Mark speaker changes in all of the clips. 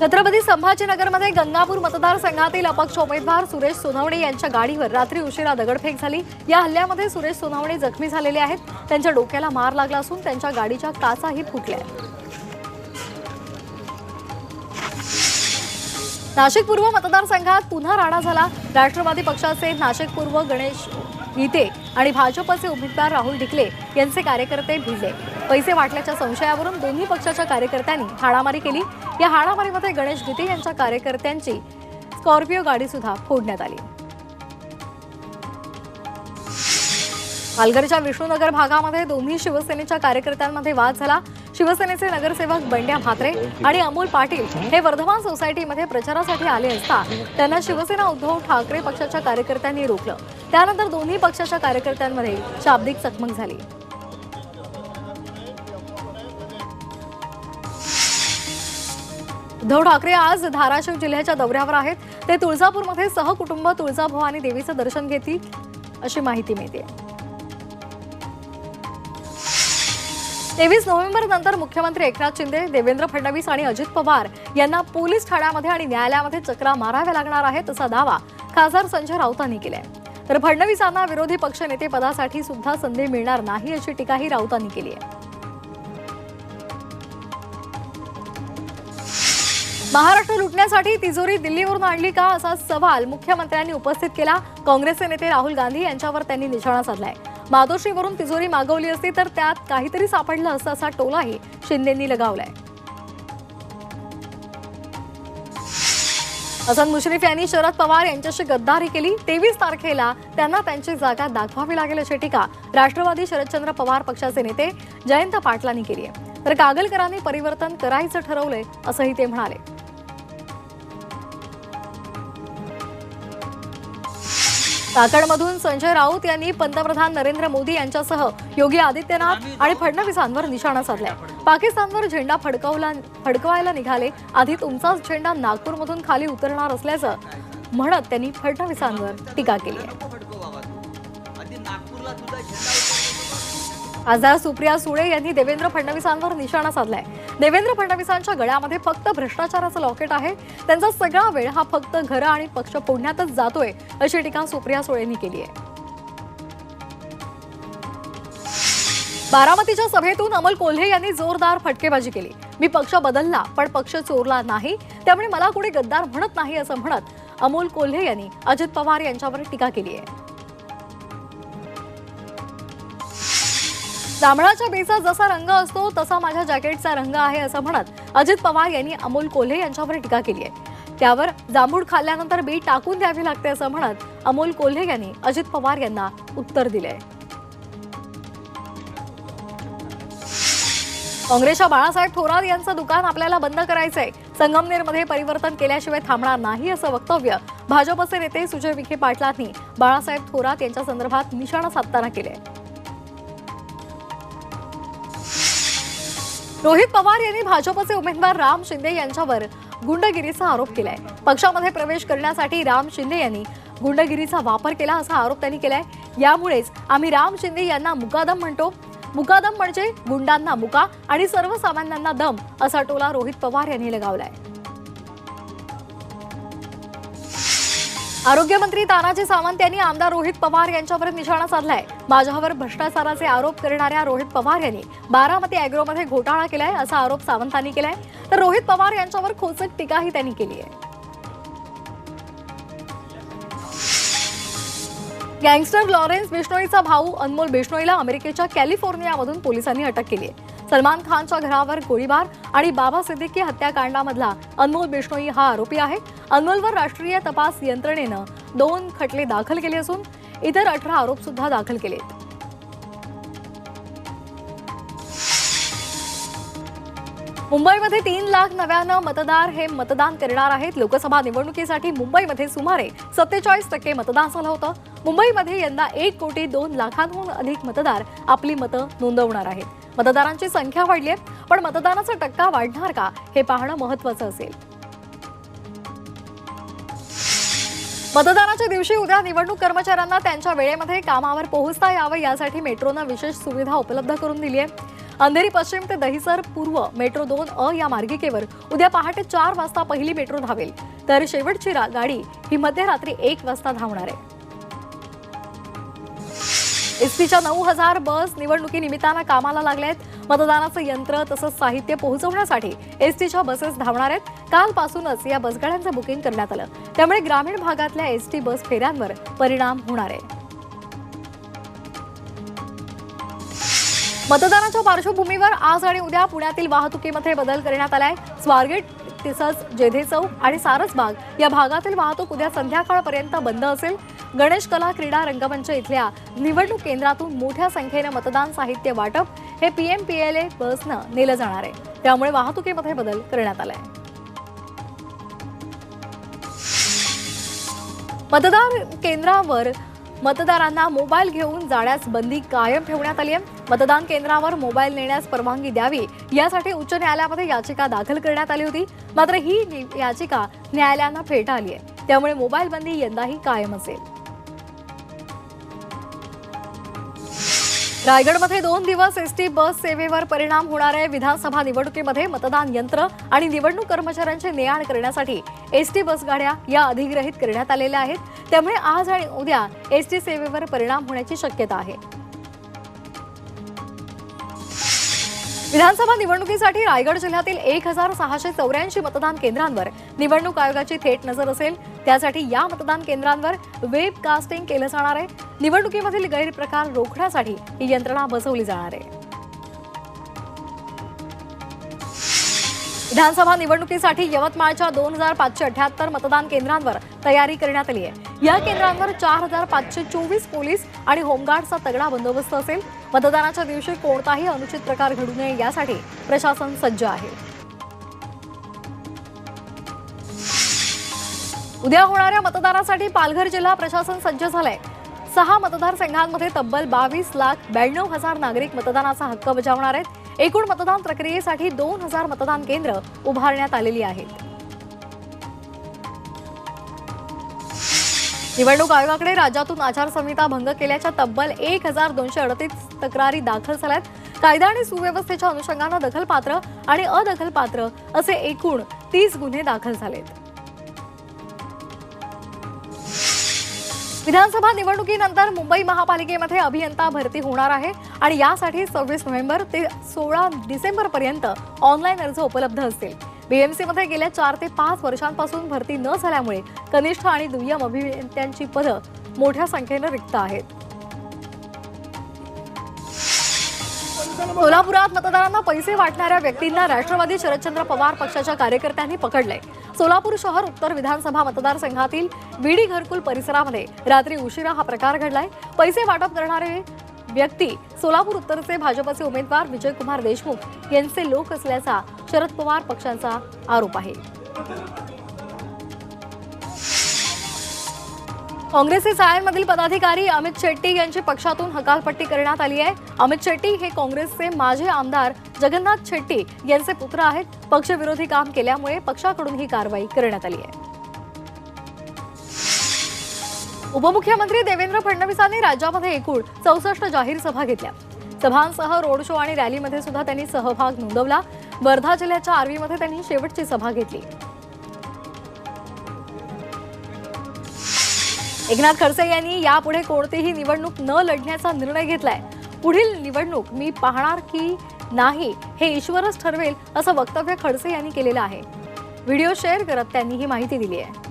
Speaker 1: छत्रपती संभाजीनगरमध्ये गंगापूर मतदारसंघातील अपक्ष उमेदवार सुरेश सोनवणे यांच्या गाडीवर रात्री उशिरा दगडफेक झाली. या हल्ल्यामध्ये सुरेश सोनवणे जखमी झालेले आहेत. त्यांच्या डोक्याला मार लागला असून त्यांच्या गाडीच्या काचाही फुटल्या नाशिक पूर्व मतदारसंघात पुन्हा राडा झाला. राष्ट्रवादी पक्षाचे नाशिक पूर्व गणेश गीते आणि भाजपचे उमेदवार राहुल ढिकले यांचे कार्यकर्ते भिजले पैसे वाटल्याच्या संशयावरून दोन्ही पक्षाच्या कार्यकर्त्यांनी हाणामारी केली. या हाणामारीमध्ये गणेश गीते यांच्या कार्यकर्त्यांची स्कॉर्पिओ गाडी सुद्धा फोडण्यात आली. पालघरच्या विष्णुनगर भागामध्ये दोन्ही शिवसेनेच्या कार्यकर्त्यांमध्ये वाद झाला. शिवसेनेचे नगरसेवक बंड्या म्हात्रे आणि अमोल पाटील हे वर्धमान सोसायटीमध्ये प्रचारासाठी आले असता त्यांना शिवसेना उद्धव ठाकरे पक्षाच्या कार्यकर्त्यांनी रोखलं. त्यानंतर दोन्ही पक्षाच्या कार्यकर्त्यांमध्ये शाब्दिक चकमक झाली. उद्धव ठाकरे आज धाराशिव जिल्ह्याच्या दौऱ्यावर आहेत. ते तुळजापूरमध्ये सहकुटुंब तुळजाभवानी देवीचं दर्शन घेतील अशी माहिती मिळते. तेवीस नोव्हेंबर नंतर मुख्यमंत्री एकनाथ शिंदे देवेंद्र फडणवीस आणि अजित पवार यांना पोलीस ठाण्यामध्ये आणि न्यायालयामध्ये चक्रा माराव्या लागणार आहेत असा दावा खासदार संजय राऊतांनी केलाय. तर फडणवीसांना विरोधी पक्षनेतेपदासाठी सुद्धा संधी मिळणार नाही अशी टीकाही राऊतांनी केली आहे. महाराष्ट्र लुटण्यासाठी तिजोरी दिल्लीवरून आणली का असा सवाल मुख्यमंत्र्यांनी उपस्थित केला. काँग्रेसचे नेते राहुल गांधी यांच्यावर त्यांनी निशाणा साधलाय. मातोश्रीवरून तिजोरी मागवली असती तर त्यात काहीतरी सापडलं असं असा टोलाही शिंदेंनी लगावलाय. हसन मुश्रीफ यांनी शरद पवार यांच्याशी गद्दारी केली. तेवीस तारखेला त्यांना त्यांची जागा दाखवावी लागेल अशी टीका राष्ट्रवादी शरदचंद्र पवार पक्षाचे नेते जयंत पाटलांनी केली आहे. तर कागलकरांनी परिवर्तन करायचं ठरवलंय असंही ते म्हणाले. चाकणमधून संजय राऊत यांनी पंतप्रधान नरेंद्र मोदी यांच्यासह योगी आदित्यनाथ आणि फडणवीसांवर निशाणा साधलाय. पाकिस्तानवर झेंडा फडकवला फडकवायला निघाले. आधी तुमचाच झेंडा नागपूरमधून खाली उतरणार असल्याचं म्हणत त्यांनी फडणवीसांवर टीका केली आहे. खासदार सुप्रिया सुळे यांनी देवेंद्र फडणवीसांवर निशाणा साधलाय. देवेंद्र फडणवीसांच्या गळ्यामध्ये फक्त भ्रष्टाचाराचं लॉकेट आहे. त्यांचा सगळा वेळ हा फक्त घरं आणि पक्ष फोडण्यातच जातोय अशी टीका सुप्रिया सुळेंनी केली आहे. बारामतीच्या सभेतून अमोल कोल्हे यांनी जोरदार फटकेबाजी केली. मी पक्ष बदलला पण पक्ष चोरला नाही. त्यामुळे मला कुणी गद्दार म्हणत नाही असं म्हणत अमोल कोल्हे यांनी अजित पवार यांच्यावर टीका केली आहे. जांभळाच्या बेचा जसा रंग असतो तसा माझ्या जॅकेटचा रंग आहे असं म्हणत अजित पवार यांनी अमोल कोल्हे यांच्यावर टीका केली आहे. त्यावर जांभूळ खाल्ल्यानंतर बी टाकून द्यावी लागते असं म्हणत अमोल कोल्हे यांनी अजित पवार यांना उत्तर दिले काँग्रेसच्या बाळासाहेब थोरात यांचं दुकान आपल्याला बंद करायचंय. संगमनेरमध्ये परिवर्तन केल्याशिवाय थांबणार नाही असं वक्तव्य भाजपचे नेते सुजय विखे पाटलांनी बाळासाहेब थोरात यांच्या संदर्भात निशाणा साधताना केले रोहित पवार यांनी भाजपचे उमेदवार राम शिंदे यांच्यावर गुंडगिरीचा आरोप केलाय. पक्षामध्ये प्रवेश करण्यासाठी राम शिंदे यांनी गुंडगिरीचा वापर केला असा आरोप त्यांनी केलाय. यामुळेच आम्ही राम शिंदे यांना मुकादम म्हणतो. मुकादम म्हणजे गुंडांना मुका आणि सर्वसामान्यांना दम असा टोला रोहित पवार यांनी लगावलाय. आरोग्यमंत्री तानाजी सावंत यांनी आमदार रोहित पवार यांच्यावर निशाणा साधलाय. माझ्यावर भ्रष्टाचाराचे आरोप करणाऱ्या रोहित पवार यांनी बारामती अॅग्रोमध्ये घोटाळा केलाय असा आरोप सावंतांनी केलाय. तर रोहित पवार यांच्यावर खोचक टीकाही त्यांनी केली आहे. गँगस्टर लॉरेन्स बिष्णोईचा भाऊ अनमोल बिष्णोईला अमेरिकेच्या कॅलिफोर्नियामधून पोलिसांनी अटक केली आहे. सलमान खानच्या घरावर गोळीबार आणि बाबा सिद्दीकी हत्याकांडामधला अनमोल बिश्नोई हा आरोपी आहे. अनमोलवर राष्ट्रीय तपास यंत्रणेनं दोन खटले दाखल केले असून इतर अठरा आरोप सुद्धा दाखल केले मुंबईमध्ये तीन लाख नव्यानं मतदार हे मतदान करणार आहेत. लोकसभा निवडणुकीसाठी मुंबईमध्ये सुमारे सत्तेचाळीस टक्के मतदान झालं होतं. मुंबईमध्ये यंदा एक कोटी दोन लाखांहून अधिक मतदार आपली मतं नोंदवणार आहेत. मतदारांची संख्या वाढली आहे. पण मतदानाचा टक्का वाढणार का हे पाहणं महत्वाचं असेल. मतदानाच्या दिवशी उद्या निवडणूक कर्मचाऱ्यांना त्यांच्या वेळेमध्ये कामावर पोहोचता यावं यासाठी मेट्रोनं विशेष सुविधा उपलब्ध करून दिली आहे. अंधेरी पश्चिम ते दहिसर पूर्व मेट्रो दोन अ या मार्गिकेवर उद्या पहाटे चार वाजता पहिली मेट्रो धावेल. तर शेवटची गाडी ही मध्यरात्री एक वाजता धावणार आहे. एसटीच्या नऊ हजार बस निवडणुकीनिमित्तानं कामाला लागल्या आहेत मतदानाचं यंत्र तसंच साहित्य पोहोचवण्यासाठी एसटीच्या बसेस धावणार आहेत. कालपासूनच या बसगाड्यांचं बुकिंग करण्यात आलं. त्यामुळे ग्रामीण भागातल्या एसटी बस फेऱ्यांवर परिणाम होणार आहे. मतदानाच्या पार्श्वभूमीवर आज आणि उद्या पुण्यातील वाहतुकीमध्ये बदल करण्यात आलाय. स्वारगेट तसंच जेधे चौक आणि सारसबाग या भागातील वाहतूक उद्या संध्याकाळपर्यंत बंद असेल. गणेश कला क्रीडा रंगमंच इथल्या निवडणूक केंद्रातून मोठ्या संख्येनं मतदान साहित्य वाटप हे पीएमपीएलए बसनं नेलं जाणार आहे. त्यामुळे वाहतुकीमध्ये बदल करण्यात आलाय. मतदान केंद्रावर मतदारांना मोबाईल घेऊन जाण्यास बंदी कायम ठेवण्यात आली आहे. मतदान केंद्रावर मोबाईल नेण्यास परवानगी द्यावी यासाठी उच्च न्यायालयामध्ये याचिका दाखल करण्यात आली होती. मात्र ही याचिका न्यायालयानं फेटाळली आहे. त्यामुळे मोबाईल बंदी यंदाही कायम असेल. रायगडमध्ये दोन दिवस एसटी बस सेवेवर परिणाम होणार आहे. विधानसभा निवडणुकीमध्ये मतदान यंत्र आणि निवडणूक कर्मचाऱ्यांचे ने आण करण्यासाठी एसटी बस गाड्या या अधिग्रहित करण्यात आलेल्या आहेत. त्यामुळे आज आणि उद्या एसटी सेवेवर परिणाम होण्याची शक्यता आहे. विधानसभा निवडणुकीसाठी रायगड जिल्ह्यातील एक हजार सहाशे चौऱ्याऐंशी मतदान केंद्रांवर निवडणूक आयोगाची थेट नजर असेल. त्यासाठी या मतदान केंद्रांवर वेबकास्टिंग केलं जाणार आहे. निवडणुकीमधील गैरप्रकार रोखण्यासाठी ही यंत्रणा बसवली जाणार आहे. विधानसभा निवडणुकीसाठी यवतमाळच्या दोन हजार पाचशे अठ्याहत्तर मतदान केंद्रांवर तयारी करण्यात आली आहे. या केंद्रांवर चार हजार पाचशे चोवीस पोलीस आणि होमगार्डचा तगडा बंदोबस्त असेल. मतदानाच्या दिवशी कोणताही अनुचित प्रकार घडू नये यासाठी प्रशासन सज्ज आहे. उद्या होणाऱ्या मतदानासाठी पालघर जिल्हा प्रशासन सज्ज झालंय. सहा मतदारसंघांमध्ये तब्बल बावीस लाख ब्याण्णव हजार नागरिक मतदानाचा हक्क बजावणार आहेत. एकूण मतदान प्रक्रियेसाठी दोन हजार मतदान केंद्र उभारण्यात आलेली आहेत. निवडणूक आयोगाकडे राज्यातून आचारसंहिता भंग केल्याच्या तब्बल एक हजार दोनशे अडतीस तक्रारी दाखल झाल्यात. कायदा आणि सुव्यवस्थेच्या अनुषंगानं दखलपात्र आणि अदखलपात्र असे एकूण तीस गुन्हे दाखल झालेत. विधानसभा निवडणुकीनंतर मुंबई महापालिकेमध्ये अभियंता भरती होणार आहे आणि यासाठी सव्वीस नोव्हेंबर ते सोळा डिसेंबर पर्यंत ऑनलाईन अर्ज उपलब्ध असतील. बीएमसीमध्ये गेल्या चार ते पाच वर्षांपासून भरती न झाल्यामुळे कनिष्ठ आणि दुय्यम अभियंत्यांची पदं मोठ्या संख्येनं रिक्त आहेत. सोलापुरात मतदारांना पैसे वाटणाऱ्या व्यक्तींना राष्ट्रवादी शरदचंद्र पवार पक्षाच्या कार्यकर्त्यांनी पकडले. सोलापूर शहर उत्तर विधानसभा मतदारसंघातील विडी घरकुल परिसरामध्ये रात्री उशिरा हा प्रकार घडलाय. पैसे वाटप करणारे व्यक्ती सोलापूर उत्तरचे भाजपचे उमेदवार विजयकुमार देशमुख यांचे लोक असल्याचा शरद पवार पक्षांचा आरोप आहे. काँग्रेसचे सायनमधील पदाधिकारी अमित शेट्टी यांची पक्षातून हकालपट्टी करण्यात आली आहे. अमित शेट्टी हे काँग्रेसचे माजी आमदार जगन्नाथ शेट्टी यांचे पुत्र आहेत. पक्षविरोधी काम केल्यामुळे पक्षाकडून ही कारवाई करण्यात आली आहे. उपमुख्यमंत्री देवेंद्र फडणवीसांनी राज्यामध्ये एकूण चौसष्ट जाहीर सभा घेतल्या. सभांसह रोड शो आणि रॅलीमध्ये सुद्धा त्यांनी सहभाग नोंदवला. वर्धा जिल्ह्याच्या आर्वीमध्ये त्यांनी शेवटची सभा घेतली. एकनाथ खडसे यांनी यापुढे कोणतीही निवडणूक न लढण्याचा निर्णय घेतलाय. पुढील निवडणूक मी पाहणार की नाही हे ईश्वरच ठरवेल असं वक्तव्य खडसे यांनी केलेलं आहे. व्हिडिओ शेअर करत त्यांनी ही माहिती दिली आहे.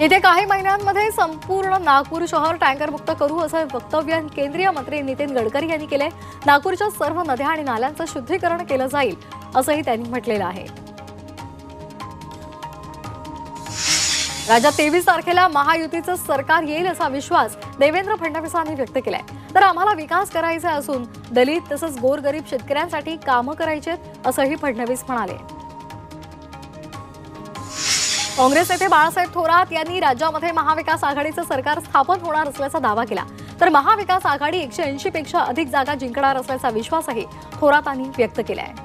Speaker 1: येत्या काही महिन्यांमध्ये संपूर्ण नागपूर शहर टँकरमुक्त करू असं वक्तव्य केंद्रीय मंत्री नितीन गडकरी यांनी केलंय. नागपूरच्या सर्व नद्या आणि नाल्यांचं शुद्धीकरण केलं जाईल असंही त्यांनी म्हटलेलं आहे. राज्यात तेवीस तारखेला महायुतीचं सरकार येईल असा विश्वास देवेंद्र फडणवीसांनी व्यक्त केलाय. तर आम्हाला विकास करायचा असून दलित तसंच गोरगरीब शेतकऱ्यांसाठी कामं करायची आहेत असंही फडणवीस म्हणाले. काँग्रेस नेते बाळासाहेब थोरात यांनी राज्यामध्ये महाविकास आघाडीचं सरकार स्थापन होणार असल्याचा दावा केला. तर महाविकास आघाडी एकशे ऐंशी पेक्षा अधिक जागा जिंकणार असल्याचा विश्वासही थोरातांनी व्यक्त केला आहे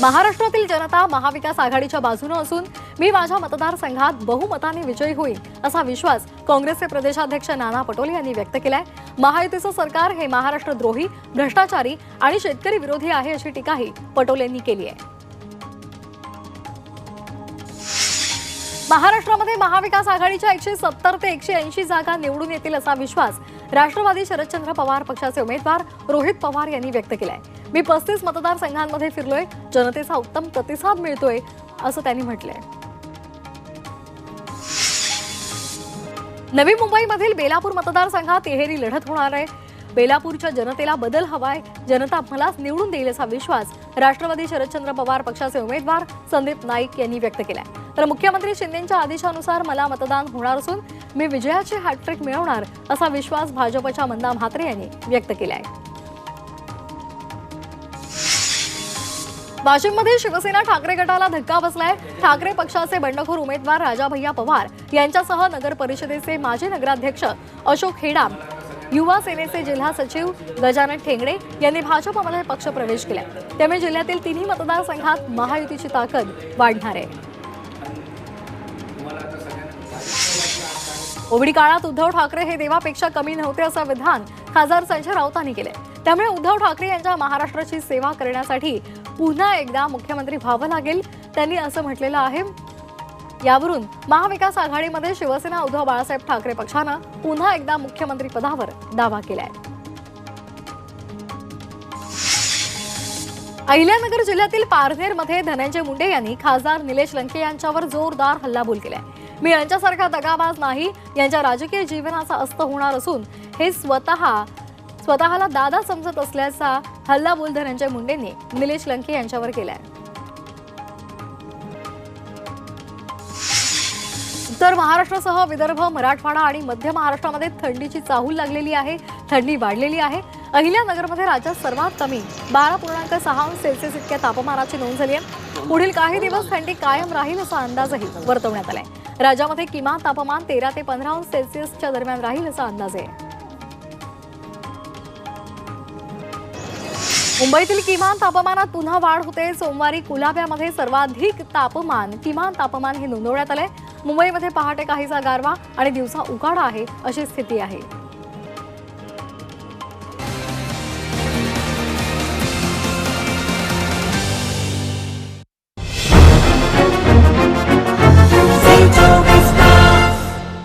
Speaker 1: महाराष्ट्रातील जनता महाविकास आघाडीच्या बाजूने असून मी माझ्या मतदारसंघात बहुमताने विजयी होईल असा विश्वास काँग्रेसचे प्रदेशाध्यक्ष नाना पटोले यांनी व्यक्त केलाय. महायुतीचं सरकार हे महाराष्ट्र द्रोही भ्रष्टाचारी आणि शेतकरी विरोधी आहे अशी टीकाही पटोलेंनी केली आहे. महाराष्ट्रामध्ये महाविकास आघाडीच्या एकशे सत्तर ते एकशे ऐंशी जागा निवडून येतील असा विश्वास राष्ट्रवादी शरदचंद्र पवार पक्षाचे उमेदवार रोहित पवार यांनी व्यक्त केलाय. मी पस्तीस मतदारसंघांमध्ये फिरलोय. जनतेचा उत्तम प्रतिसाद मिळतोय असं त्यांनी म्हटलंय. नवी मुंबईमधील बेलापूर मतदारसंघात तिहेरी लढत होणार आहे. बेलापूरच्या जनतेला बदल हवाय. जनता मलाच निवडून देईल असा विश्वास राष्ट्रवादी शरदचंद्र पवार पक्षाचे उमेदवार संदीप नाईक यांनी व्यक्त केलाय. तर मुख्यमंत्री शिंदेच्या आदेशानुसार मला मतदान होणार असून मी विजयाची हॅट्रिक मिळवणार असा विश्वास भाजपच्या मंदा म्हात्रे यांनी व्यक्त केलाय. वाशिममध्ये शिवसेना ठाकरे गटाला धक्का बसलाय. ठाकरे पक्षाचे बंडखोर उमेदवार राजा भैया पवार यांच्यासह नगर परिषदेचे माजी नगराध्यक्ष अशोक हेडाम युवा सेनेचे जिल्हा सचिव गजानन ठेंगडे यांनी भाजपमध्ये पक्षप्रवेश केला. त्यामुळे जिल्ह्यातील तिन्ही मतदारसंघात महायुतीची ताकद वाढणार आहे. कोविड काळात उद्धव ठाकरे हे देवापेक्षा कमी नव्हते असं विधान खासदार संजय राऊतांनी केलंय. त्यामुळे उद्धव ठाकरे यांच्या महाराष्ट्राची सेवा करण्यासाठी पुन्हा एकदा मुख्यमंत्री व्हावं लागेल. त्यांनी असं म्हटलेलं आहे. यावरून महाविकास आघाडीमध्ये शिवसेना उद्धव बाळासाहेब ठाकरे पक्षानं पुन्हा एकदा मुख्यमंत्री पदावर दावा केलाय. अहिल्यानगर जिल्ह्यातील पारनेरमध्ये धनंजय मुंडे यांनी खासदार निलेश लंके यांच्यावर जोरदार हल्लाबोल केलाय. मी यांच्यासारखा दगाबाज नाही यांच्या राजकीय जीवनाचा अस्त होणार असून हे स्वतः स्वतःला दादा समजत असल्याचा हल्लाबोल धनंजय मुंडेंनी निलेश लंके यांच्यावर केलाय. उत्तर महाराष्ट्रासह विदर्भ मराठवाडा आणि मध्य महाराष्ट्रामध्ये थंडीची चाहूल लागलेली आहे. थंडी वाढलेली आहे. अहिल्यानगरमध्ये राज्यात सर्वात कमी बारा पूर्णांक सहा अंश सेल्सिअस इतक्या तापमानाची नोंद झाली आहे. पुढील काही दिवस थंडी कायम राहील असा अंदाजही वर्तवण्यात आलाय. राज्यामध्ये किमान तापमान तेरा ते पंधरा अंश सेल्सिअसच्या दरम्यान राहील असा अंदाज आहे. मुंबईतील किमान तापमानात पुन्हा वाढ होते. सोमवारी कुलाब्यामध्ये सर्वाधिक तापमान किमान तापमान हे नोंदवण्यात आलंय. मुंबईमध्ये पहाटे काहीसा गारवा आणि दिवसा उकाडा आहे अशी स्थिती आहे.